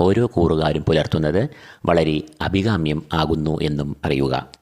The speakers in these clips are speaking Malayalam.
ഓരോ കൂറുകാരും പുലർത്തുന്നത് വളരെ അഭികാമ്യം ആകുന്നു എന്നും അറിയുക.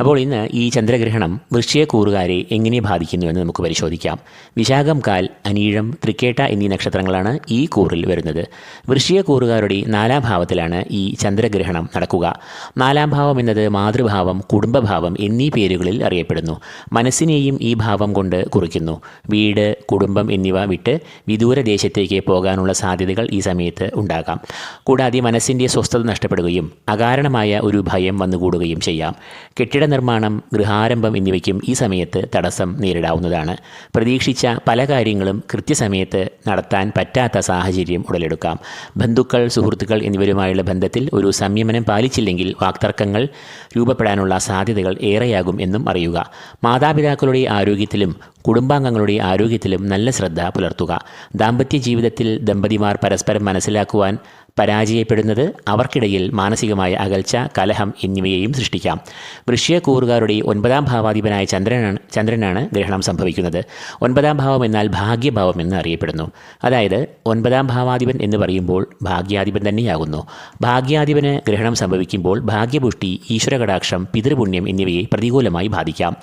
അപ്പോൾ ഇന്ന് ഈ ചന്ദ്രഗ്രഹണം വൃശ്ചയക്കൂറുകാരെ എങ്ങനെ ബാധിക്കുന്നു എന്ന് നമുക്ക് പരിശോധിക്കാം. വിശാഖം കാൽ അനീഴം തൃക്കേട്ട എന്നീ നക്ഷത്രങ്ങളാണ് ഈ കൂറിൽ വരുന്നത്. വൃശ്ചയക്കൂറുകാരുടെ നാലാം ഭാവത്തിലാണ് ഈ ചന്ദ്രഗ്രഹണം നടക്കുക. നാലാം ഭാവം എന്നത് മാതൃഭാവം കുടുംബഭാവം എന്നീ പേരുകളിൽ അറിയപ്പെടുന്നു. മനസ്സിനെയും ഈ ഭാവം കൊണ്ട് കുറിക്കുന്നു. വീട് കുടുംബം എന്നിവ വിട്ട് വിദൂര ദേശത്തേക്ക് പോകാനുള്ള സാധ്യതകൾ ഈ സമയത്ത് ഉണ്ടാകാം. കൂടാതെ മനസ്സിന്റെ സ്വസ്ഥത നഷ്ടപ്പെടുകയും അകാരണമായ ഒരു ഭയം വന്നുകൂടുകയും ചെയ്യാം. കെട്ടിട നിർമ്മാണം ഗൃഹാരംഭം എന്നിവയ്ക്കും ഈ സമയത്ത് തടസ്സം നേരിടാവുന്നതാണ്. പ്രതീക്ഷിച്ച പല കാര്യങ്ങളും കൃത്യസമയത്ത് നടത്താൻ പറ്റാത്ത സാഹചര്യം ഉടലെടുക്കാം. ബന്ധുക്കൾ സുഹൃത്തുക്കൾ എന്നിവരുമായുള്ള ബന്ധത്തിൽ ഒരു സംയമനം പാലിച്ചില്ലെങ്കിൽ വാക്തർക്കങ്ങൾ രൂപപ്പെടാനുള്ള സാധ്യതകൾ ഏറെയാകും എന്നും അറിയുക. മാതാപിതാക്കളുടെ ആരോഗ്യത്തിലും കുടുംബാംഗങ്ങളുടെ ആരോഗ്യത്തിലും നല്ല ശ്രദ്ധ പുലർത്തുക. ദാമ്പത്യ ജീവിതത്തിൽ ദമ്പതിമാർ പരസ്പരം മനസ്സിലാക്കുവാൻ പരാജയപ്പെടുന്നത് അവർക്കിടയിൽ മാനസികമായ അകൽച്ച കലഹം എന്നിവയെയും സൃഷ്ടിക്കാം. വൃശ്യക്കൂറുകാരുടെ ഒൻപതാം ഭാവാധിപനായ ചന്ദ്രനാണ് ചന്ദ്രനാണ് ഗ്രഹണം സംഭവിക്കുന്നത്. ഒൻപതാം ഭാവം എന്നാൽ ഭാഗ്യഭാവം എന്ന് അറിയപ്പെടുന്നു. അതായത് ഒൻപതാം ഭാവാധിപൻ എന്ന് പറയുമ്പോൾ ഭാഗ്യാധിപൻ തന്നെയാകുന്നു. ഭാഗ്യാധിപന് ഗ്രഹണം സംഭവിക്കുമ്പോൾ ഭാഗ്യപുഷ്ടി ഈശ്വരകടാക്ഷം പിതൃപുണ്യം എന്നിവയെ പ്രതികൂലമായി ബാധിക്കാം.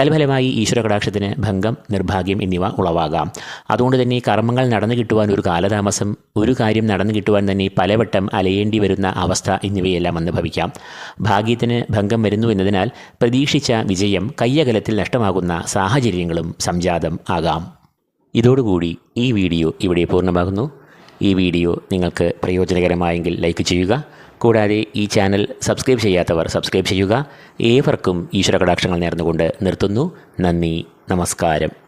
തൽഫലമായി ഈശ്വരകടാക്ഷത്തിന് ഭംഗം നിർഭാഗ്യം എന്നിവ ഉളവാകാം. അതുകൊണ്ട് തന്നെ കർമ്മങ്ങൾ നടന്നു കിട്ടുവാൻ ഒരു കാലതാമസം ഒരു കാര്യം നടന്നു കിട്ടുവാൻ തന്നെ പലവട്ടം അലയേണ്ടി വരുന്ന അവസ്ഥ എന്നിവയെല്ലാം അനുഭവിക്കാം ഭാഗ്യത്തിന് ഭംഗം വരുന്നു എന്നതിനാൽ പ്രതീക്ഷിച്ച വിജയം കയ്യകലത്തിൽ നഷ്ടമാകുന്ന സാഹചര്യങ്ങളും സംജാതം ആകാം. ഇതോടുകൂടി ഈ വീഡിയോ ഇവിടെ പൂർണമാകുന്നു. ഈ വീഡിയോ നിങ്ങൾക്ക് പ്രയോജനകരമായെങ്കിൽ ലൈക്ക് ചെയ്യുക. കൂടാതെ ഈ ചാനൽ സബ്സ്ക്രൈബ് ചെയ്യാത്തവർ സബ്സ്ക്രൈബ് ചെയ്യുക. ഏവർക്കും ഈശ്വര കടാക്ഷങ്ങൾ നേർന്നുകൊണ്ട് നിർത്തുന്നു. നന്ദി നമസ്കാരം.